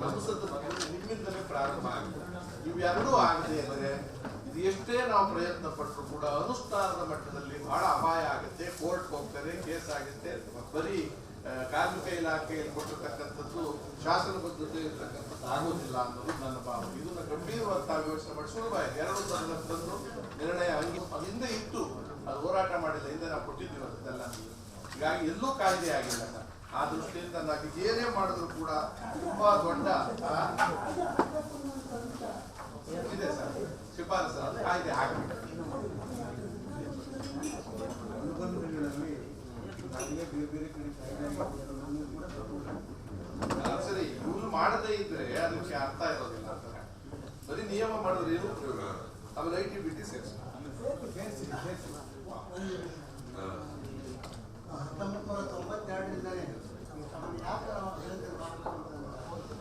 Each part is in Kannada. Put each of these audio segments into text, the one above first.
ಸಂಸತ್ತು ಬಗ್ಗೆ ನಿಮ್ಮಿಂದಲೇ ಪ್ರಾರಂಭ ಆಗಿದೆ ಇವೆರಡೂ ಆಗದೆ ಅಂದರೆ ಇದು ಎಷ್ಟೇ ನಾವು ಪ್ರಯತ್ನ ಪಟ್ಟರು ಕೂಡ ಅನುಷ್ಠಾನದ ಮಟ್ಟದಲ್ಲಿ ಬಹಳ ಅಪಾಯ ಆಗುತ್ತೆ. ಕೋರ್ಟ್ ಹೋಗ್ತಾರೆ, ಕೇಸ್ ಆಗುತ್ತೆ. ಬರೀ ಕಾರ್ಮಿಕ ಇಲಾಖೆಯಲ್ಲಿ ಕೊಟ್ಟಿರ್ತಕ್ಕಂಥದ್ದು ಶಾಸನಬದ್ಧತೆ ಇರತಕ್ಕಂಥದ್ದು ಆಗೋದಿಲ್ಲ ಅನ್ನೋದು ನನ್ನ ಭಾವನೆ. ಇದನ್ನ ಗಂಭೀರವಾಗಿ ತಾವು ಯೋಚನೆ ಮಾಡಿ ಸುಲಭವಾಗಿ ಎರಡು ತಂದು ತಂದು ನಿರ್ಣಯ ಅದು ಹಿಂದೆ ಇತ್ತು. ಅದು ಹೋರಾಟ ಮಾಡಿಲ್ಲ. ಹಿಂದೆ ನಾವು ಕೊಟ್ಟಿದ್ದೀವಿ ಅದನ್ನೆಲ್ಲ ಹೀಗಾಗಿ ಎಲ್ಲೂ ಕಾಯ್ದೆ ಆಗಿಲ್ಲ ಆ ದೃಷ್ಟಿಯಿಂದ ನಾವು ಏನೇ ಮಾಡಿದ್ರು ಕೂಡ ತುಂಬಾ ದೊಡ್ಡ ಇದೆ ಸರ್. ಶಿಫಾರಸು, ಅದು ಕಾಯ್ದೆ ಬೇರೆ ಬೇರೆ ಕಡೆ ಸರಿ ಇವ್ರು ಮಾಡದೇ ಇದ್ರೆ ಅದಕ್ಕೆ ಅರ್ಥ ಇರೋದಿಲ್ಲ ಬರೀ ನಿಯಮ ಮಾಡಿದ್ರೆ ಏನು ಉಪಯೋಗ? ಆಮೇಲೆ ಐ ಟಿ ಬಿ ಸೇರಿಸಿ ಸೇರಿಸಿ ಹತ್ತೊಂಬತ್ತು ನೂರ ತೊಂಬತ್ತೆರಡರಿಂದಲೇ ತಮ್ಮನ್ನು ಯಾಕೆ ನಾವು ನಿರಂತರ ಮಾಡಬೇಕು ಅಂತಂದ್ರೆ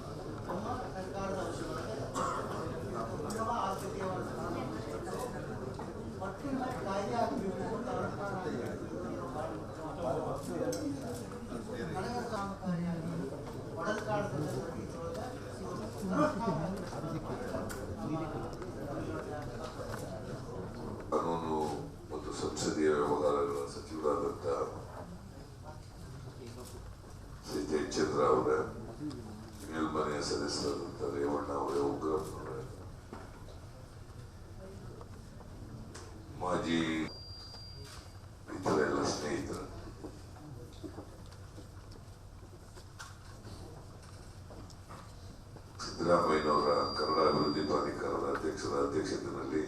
ನಮ್ಮ ಸರ್ಕಾರದ ಅವಶ್ಯಕತೆ ಉತ್ತಮ ಆದ್ಯತೆಯನ್ನು ಒಟ್ಟಿನ ಕಾಯ್ದೆ ಆಗಬೇಕು ಅಂತ ಕಳೆದ ಕಾಮಗಾರಿಯಾಗಿ ಒಡಲ್ಕಾಡದಲ್ಲಿ ಕಾನೂನು ಮತ್ತು ಸಂಸದೀಯ ವ್ಯವಹಾರಗಳ ಸಚಿವರಾದಂಥ ಶ್ರೀ ಜಯಚಂದ್ರ ಅವರ ಮೇಲ್ಮನೆಯ ಸದಸ್ಯರಾದಂಥ ರೇವಣ್ಣ ಅವರೇ ಉಗ್ರಪ್ಪನವರೇ ಮಾಜಿ ಇತರೆಲ್ಲ ಸ್ನೇಹಿತರು ಸಿದ್ದರಾಮಯ್ಯನವರ ಕನ್ನಡ ಅಭಿವೃದ್ಧಿ ಪ್ರಾಧಿಕಾರದ ಅಧ್ಯಕ್ಷರ ಅಧ್ಯಕ್ಷತೆಯಲ್ಲಿ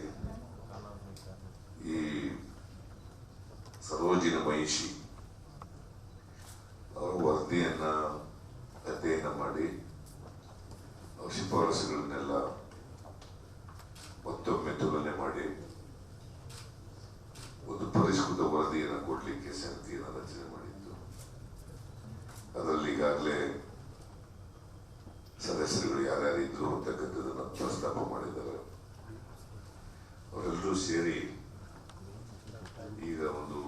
ಈ ಸರೋಜಿನ ಮಹಿಷಿ ಅವರ ವರದಿಯನ್ನ ಅಧ್ಯಯನ ಮಾಡಿ ಅವರ ಪರಿಷ್ಕೃತ ವರದಿಯನ್ನು ಕೊಡಲಿಕ್ಕೆ ಸಮಿತಿಯನ್ನು ರಚನೆ ಮಾಡಿತ್ತು ಅದರಲ್ಲಿ ಈಗಾಗಲೇ ಸದಸ್ಯರುಗಳು ಯಾರ್ಯಾರಿದ್ರು ಅಂತಕ್ಕಂಥದ್ದನ್ನು ಪ್ರಸ್ತಾಪ ಮಾಡಿದ್ದಾರೆ. ಅವರೆಲ್ಲರೂ ಸೇರಿ ಈಗ ಒಂದು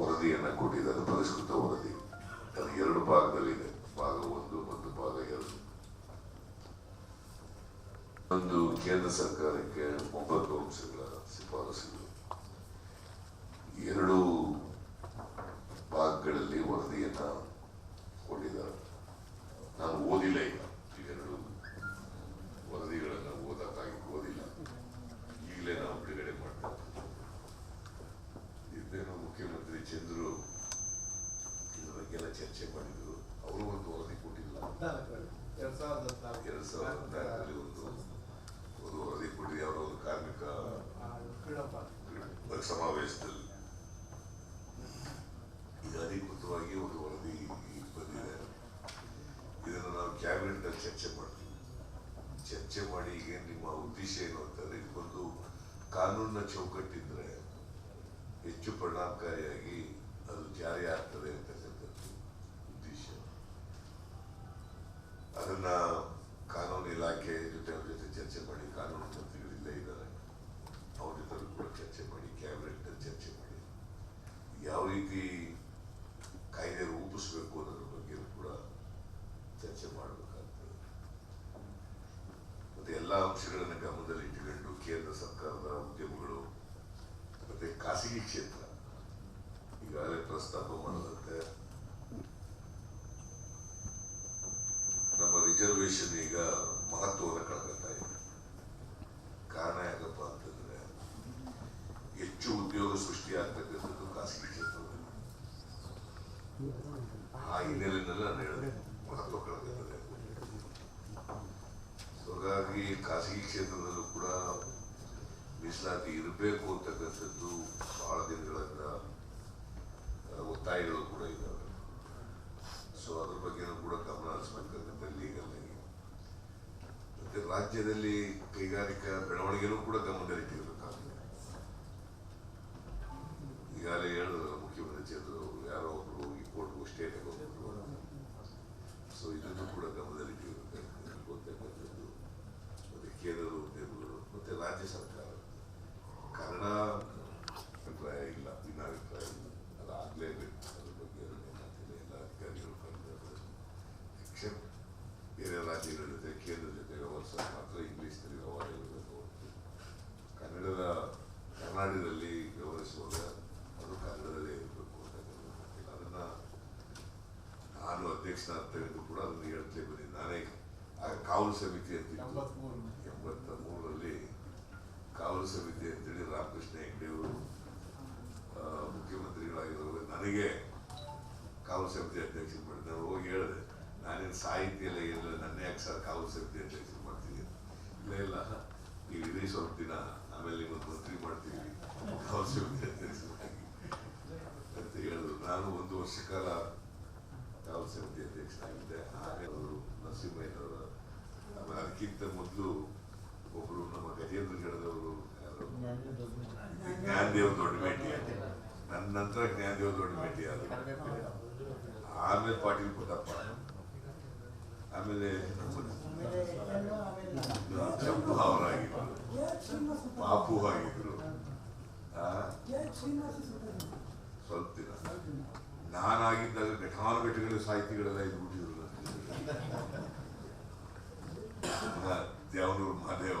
ವರದಿಯನ್ನ ಕೊಟ್ಟಿದ್ದಾರೆ, ಪರಿಷ್ಕೃತ ವರದಿ. ಅದು ಎರಡು ಭಾಗದಲ್ಲಿದೆ. ಭಾಗ ಒಂದು ಮತ್ತು ಭಾಗ ಎರಡು. ಒಂದು ಕೇಂದ್ರ ಸರ್ಕಾರಕ್ಕೆ ಒಂಬತ್ತು ಅಂಶಗಳ ಶಿಫಾರಸುಗಳು ಎರಡು ಭಾಗಗಳಲ್ಲಿ ವರದಿಯನ್ನ ಕೊಟ್ಟಿದ್ದಾರೆ ನಾನು ಓದಿಲ್ಲ ಈಗ ಇವೆರಡು ವರದಿಗಳನ್ನು ಓದಕ್ಕಾಗಿ ಓದಿಲ್ಲ ಈಗಲೇ ನಾವು ಬಿಡುಗಡೆ ಮಾಡ್ತಾ ಇದ್ದೇನೋ ಮುಖ್ಯಮಂತ್ರಿ ಚಂದ್ರು ಇದ್ರ ಬಗ್ಗೆ ಎಲ್ಲ ಚರ್ಚೆ ಮಾಡಿದ್ರು ಅವರು ಒಂದು ವರದಿ ಕೊಟ್ಟಿಲ್ಲ ಎರಡ್ ಸಾವಿರದ ಹದಿನಾಲ್ಕರಲ್ಲಿ ಒಂದು ಒಂದು ವರದಿ ಕೊಟ್ಟಿದೆ ಅವರ ಒಂದು ಕಾರ್ಮಿಕ ಸಮಾವೇಶದಲ್ಲಿ ಈಗ ಅಧಿಕೃತವಾಗಿ ಒಂದು ವರದಿ ಬಂದಿದೆ ಇದನ್ನು ನಾವು ಕ್ಯಾಬಿನೆಟ್ ಅಲ್ಲಿ ಚರ್ಚೆ ಮಾಡ್ತೀವಿ ಚರ್ಚೆ ಮಾಡಿ ಈಗ ನಿಮ್ಮ ಉದ್ದೇಶ ಏನು ಅಂತಂದ್ರೆ ಇದಕ್ಕೊಂದು ಕಾನೂನಿನ ಚೌಕಟ್ಟಿದ್ರೆ ಹೆಚ್ಚು ಪರಿಣಾಮಕಾರಿಯಾಗಿ ಅದು ಜಾರಿ ಆಗ್ತದೆ ಅಂತಕ್ಕಂಥದ್ದು ಉದ್ದೇಶ ಅದನ್ನ ಕಾನೂನು ಇಲಾಖೆ ಜೊತೆ ಅವ್ರ ಜೊತೆ ಚರ್ಚೆ ಮಾಡಿ ಕಾನೂನು ಮಂತ್ರಿಗಳು ಇಲ್ಲೇ ಇದ್ದಾರೆ ಅವ್ರ ಜೊತೆ ಕೂಡ ಚರ್ಚೆ ಮಾಡಿ ಕ್ಯಾಬಿನೆಟ್ ಚರ್ಚೆ ಮಾಡಿ ಯಾವ ರೀತಿ ಕಾಯ್ದೆ ರೂಪಿಸಬೇಕು ಅನ್ನೋದ್ರ ಬಗ್ಗೆ ಕೂಡ ಚರ್ಚೆ ಮಾಡಬೇಕಾಗ್ತದೆ ಮತ್ತೆ ಎಲ್ಲ ಅಂಶಗಳನ್ನು ಗಮನದಲ್ಲಿ ಇಟ್ಟುಕೊಂಡು ಕೇಂದ್ರ ಸರ್ಕಾರದ ಉದ್ಯಮಗಳು ಮತ್ತೆ ಖಾಸಗಿ ಕ್ಷೇತ್ರ ಈಗಾಗಲೇ ಪ್ರಸ್ತಾಪ ಮಾಡದಂತೆ. ನಮ್ಮ ರಿಸರ್ವೇಶನ್ ಈಗ ಮಹತ್ವವನ್ನು ಕಳ್ಕೊತಾ ಇದೆ. ಕಾರಣ ಯಾಕಪ್ಪ ಅಂತಂದ್ರೆ ಹೆಚ್ಚು ಉದ್ಯೋಗ ಸೃಷ್ಟಿ ಆಗ್ತಕ್ಕಂಥದ್ದು ಖಾಸಗಿ ಕ್ಷೇತ್ರದಲ್ಲಿ. ಆ ಹಿನ್ನೆಲೆಯಲ್ಲಿ ನಾನು ಹೇಳಿದೆ ಮಹತ್ವ ಹಾಗಾಗಿ ಖಾಸಗಿ ಕ್ಷೇತ್ರದಲ್ಲೂ ಕೂಡ ಮೀಸಲಾತಿ ಇರಬೇಕು ಅಂತಕ್ಕಂಥದ್ದು ಬಹಳ ದಿನಗಳಿಂದ ಒತ್ತಾಯಗಳು ಕೂಡ ಇದ್ದಾವೆ ಸೊ ಅದ್ರ ಬಗ್ಗೆನೂ ಕೂಡ ಗಮನ ಹರಿಸಬೇಕಂತ ಲೀಗಲ್ ಆಗಿ. ಮತ್ತೆ ರಾಜ್ಯದಲ್ಲಿ ಕೈಗಾರಿಕಾ ಬೆಳವಣಿಗೆನೂ ಕೂಡ ಗಮನದಲ್ಲಿಟ್ಟಿರಬೇಕಾಗುತ್ತೆ ಈಗಾಗಲೇ ಹೇಳಿದ್ರು ಮುಖ್ಯಮಂತ್ರಿ ಚಂದ್ರ ಅವರು ಯಾರೋ ಒಬ್ರು ಹೋಗಿ ಕೋರ್ಟ್ಗೂ ಸ್ಟೇಟ್ ಹೋಗ್ಬಿಟ್ರು ಸೊ ಇದನ್ನು ಕೂಡ ಗಮನದಲ್ಲಿಟ್ಟಿರಬೇಕಾಗ್ತದೆ ಗೊತ್ತಾಗ್ತಕ್ಕಂಥದ್ದು ಮತ್ತೆ ಕೇಂದ್ರದ ಉದ್ಯಮಗಳು ಮತ್ತೆ ರಾಜ್ಯ ಸರ್ಕಾರ ಕನ್ನಡ ಅಭಿಪ್ರಾಯ ಇಲ್ಲ ಭಿನ್ನಾಭಿಪ್ರಾಯ ಇಲ್ಲ ಅದಾಗಲೇಬೇಕು ಅದ್ರ ಬಗ್ಗೆ ಎರಡು ಮಾತಿಲ್ಲ ಎಲ್ಲ ಅಧಿಕಾರಿಗಳು ಕರೆದಿದ್ದಾರೆ ಎಕ್ಸೆಪ್ಟ್ ಬೇರೆ ರಾಜ್ಯಗಳ ಜೊತೆ ಕೇಂದ್ರ ಜೊತೆ ವ್ಯವಹರಿಸೋದು ಮಾತ್ರ ಇಂಗ್ಲೀಷ್ನಲ್ಲಿ ವ್ಯವಹಾರ ಇರಬೇಕು ಹೊರತು ಕನ್ನಡದ ಕರ್ನಾಟಕದಲ್ಲಿ ವ್ಯವಹರಿಸುವಾಗ ಅದು ಕನ್ನಡದಲ್ಲೇ ಇರಬೇಕು ಅಂತ ಅದನ್ನು ಅಂತ ತೆಗೆದು ಕೂಡ ಅದನ್ನು ಹೇಳ್ತೇ ಬನ್ನಿ ನಾನೇ ಆಗ ಕಾವಲು ಸಮಿತಿ ಅಂತ ಎಂಬತ್ತ ಮೂರರಲ್ಲಿ ಕಾವಲು ಸಮಿತಿ ಅಂತೇಳಿ ರಾಮಕೃಷ್ಣ ಹೆಗ್ಡೆಯವರು ಆ, ಮುಖ್ಯಮಂತ್ರಿಗಳಾಗಿರುವಾಗ ನನಗೆ ಕಾವಲು ಸಮಿತಿ ಅಧ್ಯಕ್ಷ ಮಾಡಿ ನಾನು ಹೋಗಿ ಹೇಳಿದೆ ನಾನೇನು ಸಾಹಿತ್ಯ ಎಲ್ಲ ಹೇಳಿದ್ರೆ ನನ್ನ ಯಾಕೆ ಸರ್ ಕಾವಲು ಸಮಿತಿ ಅಧ್ಯಕ್ಷ ಮಾಡ್ತೀನಿ ಇಲ್ಲ ಇಲ್ಲ. ಈಗ ಇದೇ ಸ್ವಲ್ಪ ದಿನ ಆಮೇಲೆ ನಿಮ್ಮನ್ನು ಮಂತ್ರಿ ಮಾಡ್ತೀವಿ. ಕಾವಲು ಸಮಿತಿ ಅಧ್ಯಕ್ಷ ಅಂತ ಹೇಳಿದ್ರು. ನಾನು ಒಂದು ವರ್ಷ ಕಾಲ ಸಮಿತಿ ಅಧ್ಯಕ್ಷನಾಗಿದ್ದೆ ಹಾಗೆ ಅವರು ನರಸಿಂಹಯ್ಯನವರ ಆಮೇಲೆ ಅದಕ್ಕಿಂತ ಮೊದಲು ಒಬ್ಬರು ನಮ್ಮ ಗಜೇಂದ್ರ ಗಡದವರು ಜ್ಞಾನದೇವ್ ದೊಡ್ಡ ಭೇಟಿ ನನ್ನ ನಂತರ ಜ್ಞಾನದೇವ್ ದೊಡ್ಡ ಭೇಟಿ ಆದ ಆಮೇಲೆ ಪಾಟೀಲ್ ಪುಟ್ಟಪ್ಪ. ಆಮೇಲೆ ಚಂಪು ಅವರಾಗಿದ್ರು. ಪಾಪು ಆಗಿದ್ರು. ಸ್ವಲ್ಪ ದಿನ. ನಾನಾಗಿದ್ದಾಗ ಘಟಾನುಘಟಿಗಳ ಸಾಹಿತಿಗಳೆಲ್ಲ ಇದ್ಬಿಟ್ಟಿದ್ರು ದೇವನೂರು ಮಹಾದೇವ,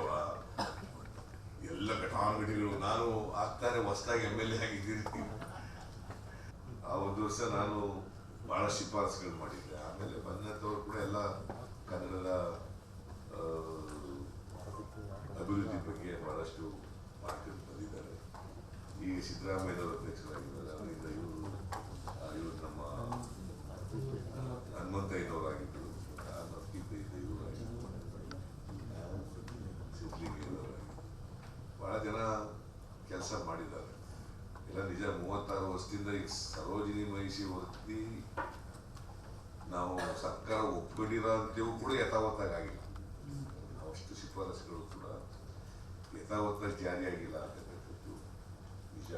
ಎಲ್ಲ ಘಟಾನುಘಟಿಗಳು. ನಾನು ಆಗ್ತಾರೆ ಹೊಸದಾಗಿ ಎಂ ಎಲ್ ಎ ಆಗಿದ್ದೀನಿ. ಆ ಒಂದು ವರ್ಷ ನಾನು ಬಹಳ ಶಿಫಾರಸುಗಳು ಮಾಡಿದ್ದೆ. ಆಮೇಲೆ ಬಂದಂಥವ್ರು ಕೂಡ ಎಲ್ಲ ಕನ್ನಡದ ಅಭಿವೃದ್ಧಿ ಬಗ್ಗೆ ಬಹಳಷ್ಟು ಮಾಡ್ಕೊಂಡು ಬಂದಿದ್ದಾರೆ. ಈಗ ಸಿದ್ದರಾಮಯ್ಯನವರು ಅಧ್ಯಕ್ಷರಾಗಿದ್ದಾರೆ ಅವರಿಂದ ಇವರು ಇವರು ನಮ್ಮ ಹನುಮಂತಯ್ಯನವರಾಗಿದ್ದರು ಅದಕ್ಕಿಂತ ಇದ್ದ ಇವರಾಗಿದ್ದರು ಸಿದ್ಲಿಂಗಯ್ಯನವರಾಗಿದ್ದರು ಬಹಳ ಜನ ಕೆಲಸ ಮಾಡಿದ್ದಾರೆ ಎಲ್ಲ ನಿಜ ಮೂವತ್ತಾರು ವರ್ಷದಿಂದ ಈ ಸರೋಜಿನಿ ಮಹಿಷಿ ವೃತ್ತಿ ನಾವು ಸರ್ಕಾರ ಒಪ್ಪಿಡಿರೋಂಥವು ಕೂಡ ಯಥಾವತ್ತಾಗಿ ಆಗಿಲ್ಲ. ಅಷ್ಟು ಶಿಫಾರಸುಗಳು ಕೂಡ ಯಥಾವತ್ತಾಗಿ ಜಾರಿಯಾಗಿಲ್ಲ ಅಂತಕ್ಕಂಥದ್ದು ನಿಜ.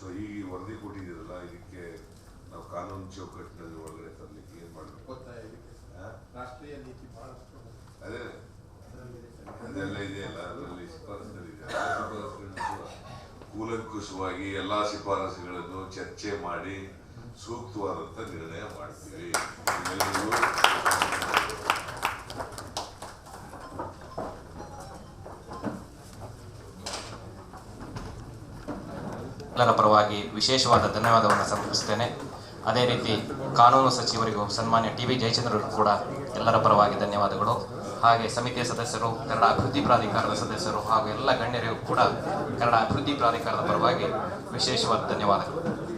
ಸೊ ಈಗ ಈ ವರದಿ ಕೊಟ್ಟಿದ್ದೀರಲ್ಲ ಇದಕ್ಕೆ ನಾವು ಕಾನೂನು ಚೌಕಟ್ಟಿನಲ್ಲಿ ಒಳಗಡೆ ತರಲಿಕ್ಕೆ ಏನು ಮಾಡಬೇಕು? ರಾಷ್ಟ್ರೀಯ ನೀತಿ ಅದೇ. ಅದೆಲ್ಲ ಇದೆಯಲ್ಲ ಅದರಲ್ಲಿ ಶಿಫಾರಸು ಕೂಲಂಕುಷವಾಗಿ ಎಲ್ಲ ಶಿಫಾರಸುಗಳನ್ನು ಚರ್ಚೆ ಮಾಡಿ ಸೂಕ್ತವಾದಂತ ನಿರ್ಣಯ ಮಾಡ್ತೀವಿ. ಎಲ್ಲರ ಪರವಾಗಿ ವಿಶೇಷವಾದ ಧನ್ಯವಾದವನ್ನು ಸಮರ್ಪಿಸುತ್ತೇನೆ. ಅದೇ ರೀತಿ ಕಾನೂನು ಸಚಿವರಿಗೂ ಸನ್ಮಾನ್ಯ ಟಿ ವಿ ಜಯಚಂದ್ರರು ಕೂಡ ಎಲ್ಲರ ಪರವಾಗಿ ಧನ್ಯವಾದಗಳು. ಹಾಗೆ ಸಮಿತಿಯ ಸದಸ್ಯರು, ಕನ್ನಡ ಅಭಿವೃದ್ಧಿ ಪ್ರಾಧಿಕಾರದ ಸದಸ್ಯರು ಹಾಗೂ ಎಲ್ಲ ಗಣ್ಯರಿಗೂ ಕೂಡ ಕನ್ನಡ ಅಭಿವೃದ್ಧಿ ಪ್ರಾಧಿಕಾರದ ಪರವಾಗಿ ವಿಶೇಷವಾದ ಧನ್ಯವಾದಗಳು.